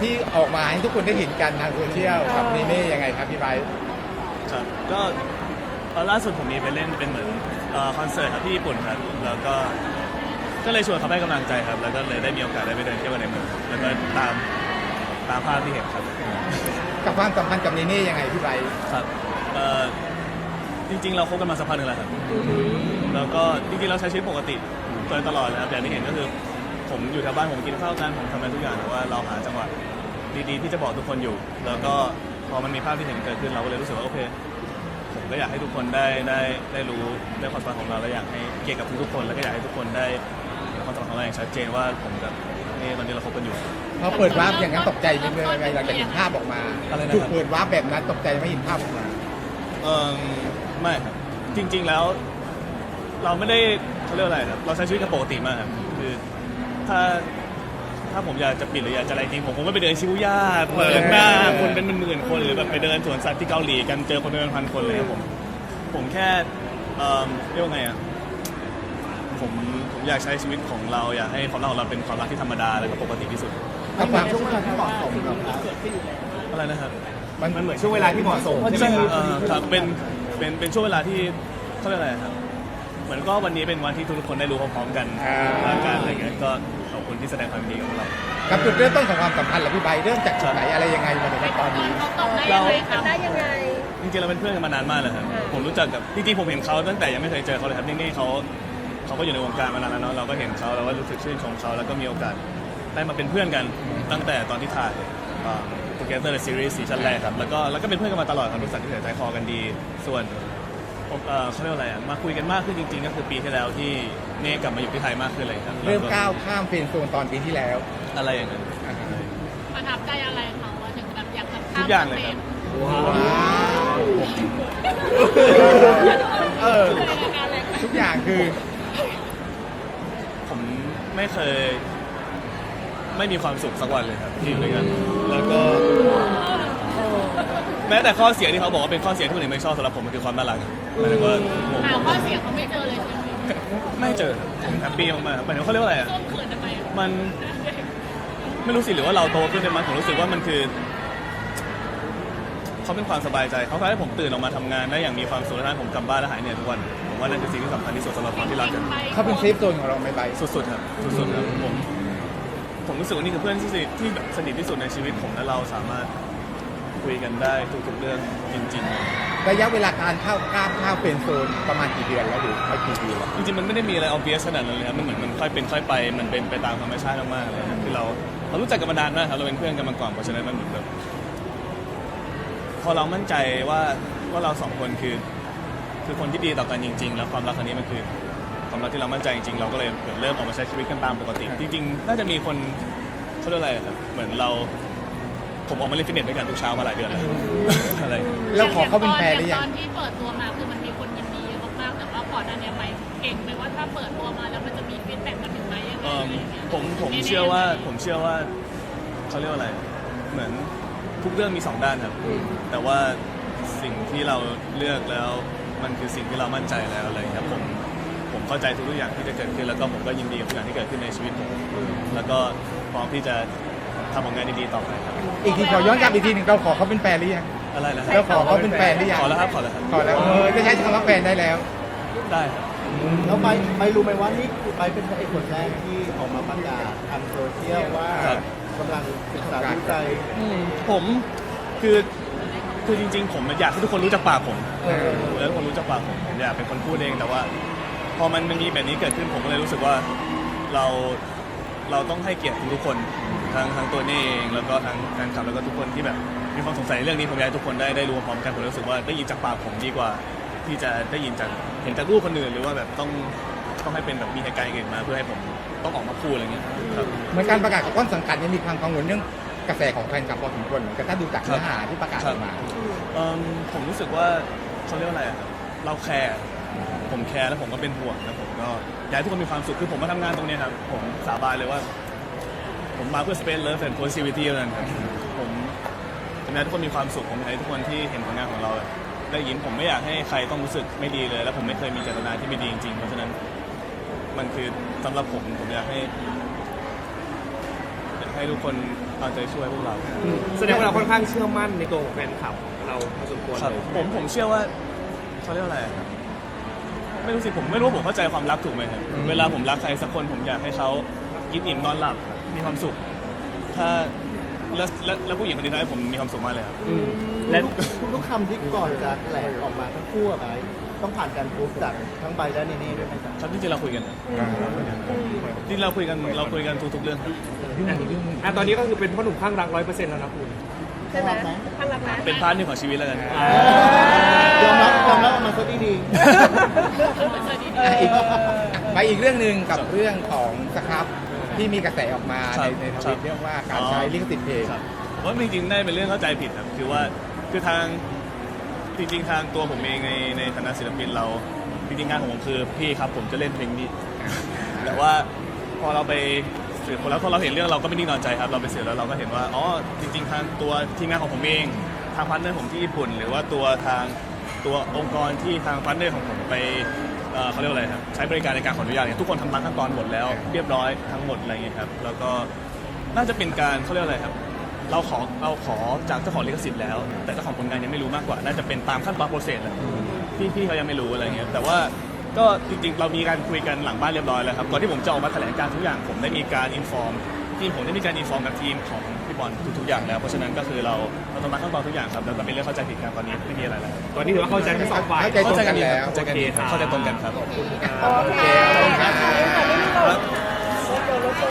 ที่ออกมาให้ทุกคนได้เห็นกันทางโซเชียลกับเนเน่ยังไงครับพี่ไบร์ทครับก็เอ่อล่าสุดผมมีไปเล่นเป็นเหมือนเอ่อคอนเสิร์ตครับที่ญี่ปุ่นครับแล้วก็ก็เลยชวนเขาไปให้กำลังใจครับ แล้วก็เลยได้มีโอกาสได้ไปเดินเที่ยวกันในเมืองแล้วก็ตามตามภาพที่เห็นครับ กับความสัมพันธ์กับเนเน่ยังไงพี่ไบร์ทครับเอ่อจริงๆ เราคบกันมาสักพักหนึ่งแล้วครับ แล้วก็จริงๆ เราใช้ชีวิตปกติโดยตลอดนะครับอย่างที่เห็นก็คือ ผมอยู่แถวบ้านผมกินข้าวกันผมทำอะไรทุกอย่างแต่ว่าเราหาจังหวะดีๆที่จะบอกทุกคนอยู่ แล้วก็พอมันมีภาพที่เห็นเกิดขึ้นเราก็เลยรู้สึกว่าโอเคผมก็อยากให้ทุกคนได้ได้ได้รู้เรื่องความสัมพันธ์ของเราและอยากให้เกียรติกับทุกๆคน แล้วก็อยากให้ทุกคนได้เห็นความสัมพันธ์ของเราอย่างชัดเจนว่าผมกับนี่ตอนนี้เราคบกันอยู่ พอเปิดวาร์ปอย่างนั้นตกใจไหมเลยยังไงหลังจากเห็นภาพออกมาอะไรนะครับ ถูกเปิดวาร์ปแบบนั้นตกใจไหม่เห็นภาพออกมา เออไม่ครับจริง ๆแล้ว เราไม่ได้เขาเรียกว่าอะไรครับเราใช้ชีวิตกันปกติมากครับคือ ถ้าถ้าผมอยากจะปิดหรืออยากจะอะไรจริงผมคงไม่ไปเดินชิบุย่าเปิดหน้าคนเป็นหมื่นๆคนหรือแบบไปเดินสวนสัตว์ที่เกาหลีกันเจอคนเป็นพันๆคนเลยครับผมผมแค่เอ่อเรียกว่าไงอะผมผมอยากใช้ชีวิตของเราอยากให้ความรักของเราเป็นความรักที่ธรรมดาและก็ปกติที่สุดกับความช่วงเวลาที่เหมาะสมกับเราอะไรนะครับมันมันเหมือนช่วงเวลาที่เหมาะสมใช่ไหมใช่ครับ เอ่อครับเป็นเป็นเป็นช่วงเวลาที่เขาเรียกอะไรครับ เหมือนก็วันนี้เป็นวันที่ทุกคนได้รู้พร้อมๆกันอ่า อาการอะไรเงี้ยก็ขอบคุณที่แสดงความยินดีกับพวกเรา กับจุดเริ่มต้นของความสัมพันธ์เหรอพี่ไบร์ทเริ่มจากจุดไหนอะไรยังไงมาถึงตอนนี้ เขาตอบได้ยังไงทำได้ยังไง จริงๆเราเป็นเพื่อนกันมานานมากเลยครับอ่าผมรู้จักกับจริงๆผมเห็นเขาตั้งแต่ยังไม่เคยเจอเขาเลยครับนี่ๆเขาเขาก็อยู่ในวงการมานานแล้วเนาะเราก็เห็นเขาเราก็รู้สึกชื่นชมเขาแล้วก็มีโอกาสได้มาเป็นเพื่อนกันตั้งแต่ตอนที่ถ่ายโปรแกรมเตอร์ซีรีส์ซีซั่นแรกครับแล้วก็แล้วก็เป็นเพื่อนกันมาตลอดครับรู้สึกที่ใจคอกันดี ส่วน ผมเอ่อเขาเรียกว่าอะไรอะมาคุยกันมากขึ้นจริง ๆ ก็คือปีที่แล้วที่เน่กลับมาอยู่ที่ไทยมากขึ้นเลยครับเริ่มก้าวข้ามเฟรนด์โซนตอนปีที่แล้วอะไรอย่างเงี้ยประทับใจอะไรเขาว่าถึงแบบอยากจะทุกอย่างเลยครับ ว้าวเออทุกอย่างคือ ผมไม่เคย ไม่มีความสุขสักวันเลยครับที่อยู่ด้วยกัน แล้วก็ แม้แต่ข้อเสียที่เขาบอกว่าเป็นข้อเสียที่คนอื่นไม่ชอบสำหรับผมมันคือความน่ารักหมายถึงว่าผมหาข้อเสียเขาไม่เจอเลยใช่ไหมไม่เจอผมแฮปปี้มากๆหมายถึงเขาเรียกว่าอะไรอะ ส้มเขินทำไมมันไม่รู้สิหรือว่าเราโตขึ้นเป็นมันผมรู้สึกว่ามันคือเขาเป็นความสบายใจเขาทำให้ผมตื่นออกมาทำงานได้อย่างมีความสุขและทำให้ผมกลับบ้านและหายเหนื่อยทุกวันผมว่านั่นคือสิ่งที่สำคัญที่สุดสำหรับคนที่รักกันเขาเป็นเซฟโซนของเราไหมไบร์ทสุดๆครับสุดๆครับผมผมรู้สึกว่านี่คือเพื่อนที่สนิทที่แบบสนิทที่สุดในชีวิตผมและเราสามารถ คุยกันได้ทุกๆเรื่องจริงระยะเวลาการเข้าก้าวเข้าเฟรนด์โซนประมาณกี่เดือนแล้วหรือไม่กี่ปีแล้วๆจริงๆ มันไม่ได้มีอะไร obvious ขนาดนั้นเลยครับ มันเหมือนมันค่อยเป็นค่อยไป มันเป็นไปตามธรรมชาติมากๆเลยครับคือเราเรารู้จักกันมานานมากครับ เราเป็นเพื่อนกันมาก่อน เพราะฉะนั้นมันเหมือนแบบพอเรามั่นใจว่าว่าเราสองคนคือ คือคนที่ดีต่อกันจริง ๆ แล้วความรักครั้งนี้มันคือความรักที่เรามั่นใจจริงๆ เราก็เลยเหมือนเริ่มออกมาใช้ชีวิตกันตามปกติ จริงๆ น่าจะมีคนเขาเรียกอะไรครับ เหมือนเรา ผมออกมาเล่นฟิตเนสด้วยกันทุกเช้ามาหลายเดือนแล้วอะไร เราขอเขาเป็นแฟนหรือยัง ตอนที่เปิดตัวมาคือมันมีคนยินดีเยอะมากๆแต่ว่าก่อนหน้านี้ไปเก่งไปว่าถ้าเปิดตัวมาแล้วมันจะมีฟีดแบ็กมาถึงไหมยังไงเอิ่อะมไรอย่างเงี้ยผมผมเชื่อว่าผมเชื่อว่าเขาเรียกว่าอะไร เหมือนทุกเรื่องมีสองด้านครับ แต่ว่าสิ่งที่เราเลือกแล้วมันคือสิ่งที่เรามั่นใจแล้วอะไรอย่างเงี้ยครับผมผมเข้าใจทุกๆอย่างที่จะเกิดขึ้นแล้วก็ผมก็ยินดีกับทุกอย่างที่เกิดขึ้นในชีวิตผมแล้วก็พร้อมที่จะ ทำผลงานดีๆต่อไปครับอีกทีขอย้อนกลับอีกทีหนึ่งเราขอเขาเป็นแฟนหรือยังอะไรนะคเรารับขอเขาเป็นแฟนหรือยังขอแล้วครับขอแล้วครับขอแล้วเออจะใช้คำว่าแฟนได้แล้ว ได้ครับแล้วไปไปรู้ไหมว่านี่คือไปเป็นพระเอกคนแรกที่ออกมาประกาศทางโซเชียลว่ากำลังศึกษาดูใจผมคือคือจริง ๆ ผมอยากให้ทุกคนรู้จักปากผมเออแล้วทุกคนรู้จักปากผมผมอยากเป็นคนพูดเองแต่ว่า พอมันมันมีแบบนี้เกิดขึ้นผมก็เลยรู้สึกว่า เรา เราต้องให้เกียรติทุกๆคนทั้งทั้งตัวนี่เองแล้วก็ทั้งแฟนคลับแล้วก็ทุกคนที่แบบมีความสงสัยเรื่องนี้ผมอยากให้ทุกคนได้ได้รู้พร้อมกันผมรู้สึกว่าได้ยินจากปากผมดีกว่า ที่จะได้ยินจากเห็นจากรูปคนอื่นหรือว่าแบบต้องต้องให้เป็นแบบมีเหตุการณ์อื่นมาเพื่อให้ผมต้องออกมาพูดอะไรเงี้ยครับ เหมือนการประกาศของต้นสังกัดยังมีความกังวลเรื่องกระแสของแฟนคลับพอสมควรเหมือนกันถ้าดูจากเนื้อหาที่ประกาศออกมา เอิ่มผมรู้สึกว่าเขาเรียกว่าอะไรอะครับเราแคร์ ผมแคร์แล้วผมก็เป็นห่วงแล้วผมก็อยากให้ทุกคนมีความสุขคือผมมาทำงานตรงเนี้ยครับผมสาบานเลยว่า ผมมาเพื่อ space love and positivity เท่านั้นครับผมผมอยากให้ทุกคนมีความสุขผมอยากให้ทุกคนที่เห็นผลงานของเราได้ยินผมไม่อยากให้ใครต้องรู้สึกไม่ดีเลย แล้วผมไม่เคยมีเจตนาที่ไม่ดีจริงๆเพราะฉะนั้นมันคือสำหรับผมผมอยากให้อยากให้ให้ทุกคนเอาใจช่วยพวกเรา แสดงว่าเราค่อนข้างเชื่อมั่นในตัวของแฟนคลับ เราพอสมควรครับเลยผมผมเชื่อว่าเขาเรียกว่าอะไรอะครับ ไม่รู้สิผมไม่รู้ว่าผมเข้าใจความรักถูกไหมครับเวลาผมรักใครสักคนผมอยากให้เขากินอิ่มนอนหลับมีความสุข ถ้าแล้วแล้วแล้วผู้หญิงคนนี้ทำให้ผมมีความสุขมากเลยครับ และ ทุกๆคำที่ก่อนจะแถลงออกมาทั้งคู่อะไบร์ทต้องผ่านการพูดจากทั้งใบและเนเน่ด้วยไหมครับครับที่จริงเราคุยกันที่เราคุยกันเราคุยกันทุกๆเรื่องครับ อะตอนนี้ก็คือเป็นพ่อหนุ่มข้างรักร้อยเปอร์เซ็นต์แล้วนะคุณ ใช่ไหมข้างหลังนะเป็นพาร์ทหนึ่งของชีวิตแล้วกันยอมรับยอมรับออกมาซะดีสวัสดีอีกไปอีกเรื่องหนึ่งกับเรื่องของสครับที่มีกระแสออกมาครัในบในทครัวิบตเรื่องว่าการใช้ลิขสิทธิ์เพลงครับเพราะจริงๆได้เป็นเรื่องเข้าใจผิดครับคือว่าคือทางจริงๆทางตัวผมเองในในฐานะศิลปินเราจริงๆงานของผมคือพี่ครับผมจะเล่นเพลงนี้ แต่ว่าพอเราไป สืบคนแล้วพอเราเห็นเรื่องเราก็ไม่นิ่งนอนใจครับ เราไปสืบแล้วเราก็เห็นว่าอ๋อจริง ๆ ทางตัวทีมงานของผมเอง ทางพาร์เนอร์ผมที่ญี่ปุ่น หรือว่าตัวทางตัวองค์กรที่ทางพาร์เนอร์ของผมไปเอ่อเขาเรียกว่าอะไรครับใช้บริการในการขออนุญาตเนี่ยทุกคนทำตามขั้นตอนหมดแล้ว เรียบร้อยทั้งหมดอะไรอย่างเงี้ยครับแล้วก็น่าจะเป็นการเขาเรียกว่าอะไรครับ เราขอเราขอจากเจ้าของลิขสิทธิ์แล้ว แต่เจ้าของผลงานยังไม่รู้มากกว่า น่าจะเป็นตามขั้นตอนโปรเซสแหละพี่พี่เขายังไม่รู้อะไรเงี้ยแต่ว่า ก็จริงๆ เรามีการคุยกันหลังบ้านเรียบร้อยแล้วครับก่อนที่ผมจะออกมาแถลงการทุกอย่างผมได้มีการอินฟอร์มทีมผมได้มีการอินฟอร์มกับทีมของพี่บอลทุกๆอย่างแล้วเพราะฉะนั้นก็คือเราเราทำมาขั้นตอนทุกอย่างครับแล้วก็เป็นเรื่องเข้าใจผิดกันตอนนี้ไม่มีอะไรแล้วตอนนี้ถือว่าเข้าใจทั้งสองฝ่าย เข้าใจตรงกันแล้ว เข้าใจกันดีครับเข้าใจตรงกันครับ โอเคขอบคุณครับ